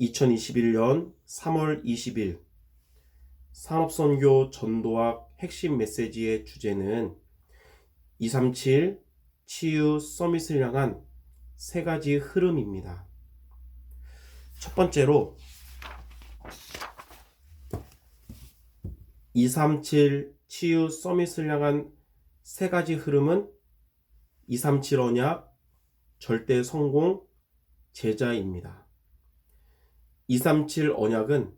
2021년 3월 20일 산업선교 전도학 핵심 메시지의 주제는 237 치유 서밋을 향한 세 가지 흐름입니다. 첫 번째로 237 치유 서밋을 향한 세 가지 흐름은 237 언약, 절대 성공, 제자입니다. 237 언약은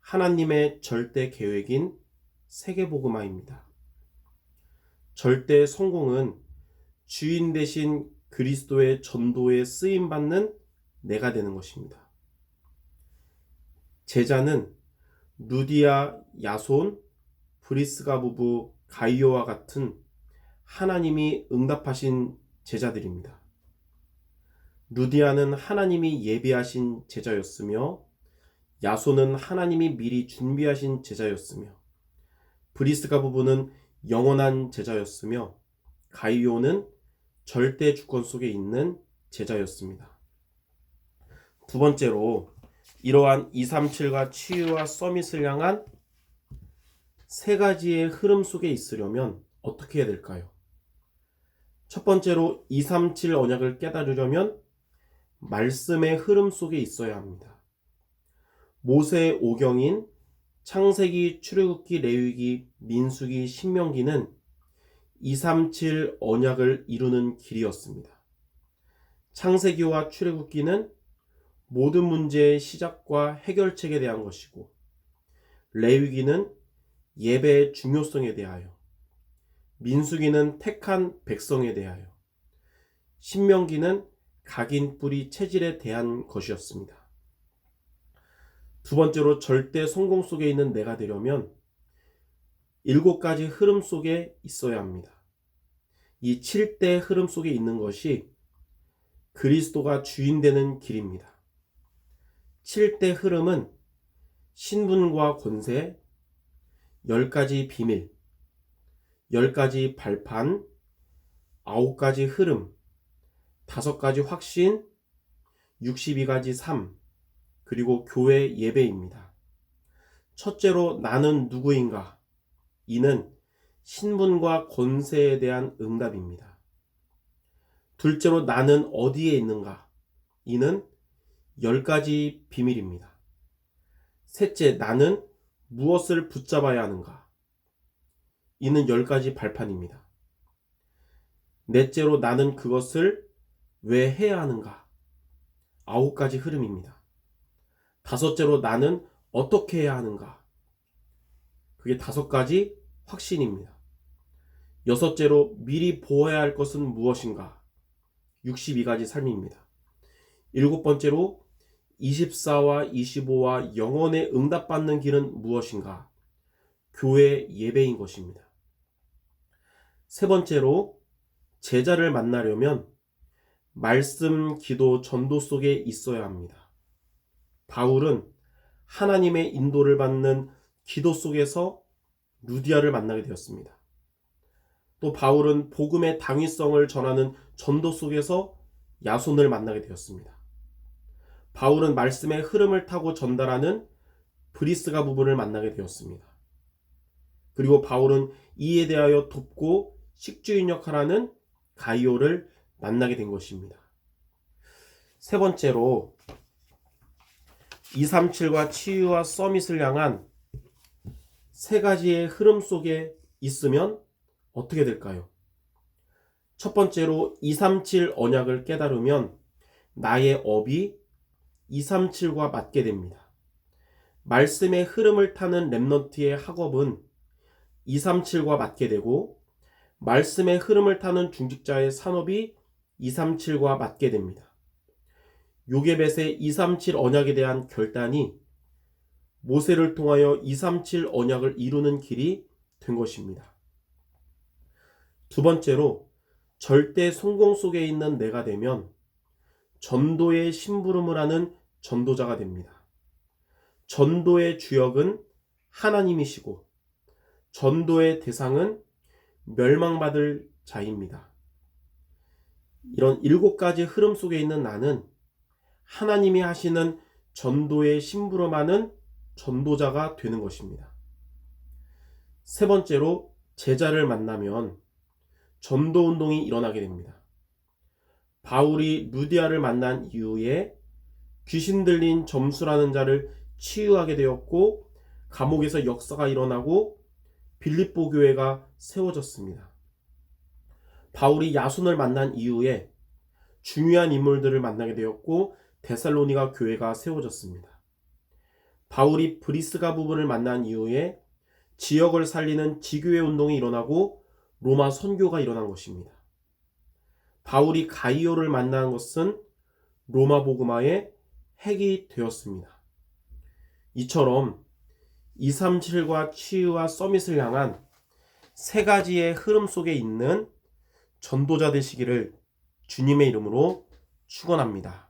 하나님의 절대 계획인 세계복음화입니다. 절대 성공은 주인 대신 그리스도의 전도에 쓰임 받는 내가 되는 것입니다. 제자는 루디아 야손 브리스가 부부 가이오와 같은 하나님이 응답하신 제자들입니다. 루디아는 하나님이 예비하신 제자였으며 야손은 하나님이 미리 준비하신 제자였으며 브리스가 부부는 영원한 제자였으며 가이오는 절대 주권 속에 있는 제자였습니다. 두 번째로 이러한 237과 치유와 서밋을 향한 세 가지의 흐름 속에 있으려면 어떻게 해야 될까요? 첫 번째로 237 언약을 깨달으려면 말씀의 흐름 속에 있어야 합니다. 모세 오경인 창세기, 출애굽기, 레위기, 민수기, 신명기는 237 언약을 이루는 길이었습니다. 창세기와 출애굽기는 모든 문제의 시작과 해결책에 대한 것이고 레위기는 예배의 중요성에 대하여 민수기는 택한 백성에 대하여 신명기는 각인 뿌리 체질에 대한 것이었습니다. 두 번째로 절대 성공 속에 있는 내가 되려면 일곱 가지 흐름 속에 있어야 합니다. 이 7대 흐름 속에 있는 것이 그리스도가 주인 되는 길입니다. 7대 흐름은 신분과 권세, 10가지 비밀, 10가지 발판, 9가지 흐름, 5가지 확신, 62가지 삶, 그리고 교회 예배입니다. 첫째로 나는 누구인가? 이는 신분과 권세에 대한 응답입니다. 둘째로 나는 어디에 있는가? 이는 열 가지 비밀입니다. 셋째, 나는 무엇을 붙잡아야 하는가? 이는 열 가지 발판입니다. 넷째로 나는 그것을 왜 해야 하는가? 아홉 가지 흐름입니다. 다섯째로 나는 어떻게 해야 하는가? 그게 다섯 가지 확신입니다. 여섯째로 미리 보아야 할 것은 무엇인가? 62가지 삶입니다. 일곱 번째로 24와 25와 영원에 응답받는 길은 무엇인가? 교회 예배인 것입니다. 세 번째로 제자를 만나려면 말씀, 기도, 전도 속에 있어야 합니다. 바울은 하나님의 인도를 받는 기도 속에서 루디아를 만나게 되었습니다. 또 바울은 복음의 당위성을 전하는 전도 속에서 야손을 만나게 되었습니다. 바울은 말씀의 흐름을 타고 전달하는 브리스가 부분을 만나게 되었습니다. 그리고 바울은 이에 대하여 돕고 식주인 역할하는 가이오를 만나게 된 것입니다. 세 번째로 237과 치유와 서밋을 향한 세 가지의 흐름 속에 있으면 어떻게 될까요? 첫 번째로 237 언약을 깨달으면 나의 업이 237과 맞게 됩니다. 말씀의 흐름을 타는 랩넌트의 학업은 237과 맞게 되고 말씀의 흐름을 타는 중직자의 산업이 237과 맞게 됩니다. 요게벳의 237 언약에 대한 결단이 모세를 통하여 237 언약을 이루는 길이 된 것입니다. 두 번째로 절대 성공 속에 있는 내가 되면 전도의 심부름을 하는 전도자가 됩니다. 전도의 주역은 하나님이시고 전도의 대상은 멸망받을 자입니다. 이런 일곱 가지 흐름 속에 있는 나는 하나님이 하시는 전도에 심부름하는 전도자가 되는 것입니다. 세 번째로 제자를 만나면 전도 운동이 일어나게 됩니다. 바울이 루디아를 만난 이후에 귀신 들린 점수라는 자를 치유하게 되었고 감옥에서 역사가 일어나고 빌립보 교회가 세워졌습니다. 바울이 야손을 만난 이후에 중요한 인물들을 만나게 되었고 데살로니가 교회가 세워졌습니다. 바울이 브리스가 부분을 만난 이후에 지역을 살리는 지교회 운동이 일어나고 로마 선교가 일어난 것입니다. 바울이 가이오를 만난 것은 로마 복음화의 핵이 되었습니다. 이처럼 237과 치유와 서밋을 향한 세 가지의 흐름 속에 있는 전도자 되시기를 주님의 이름으로 축원합니다.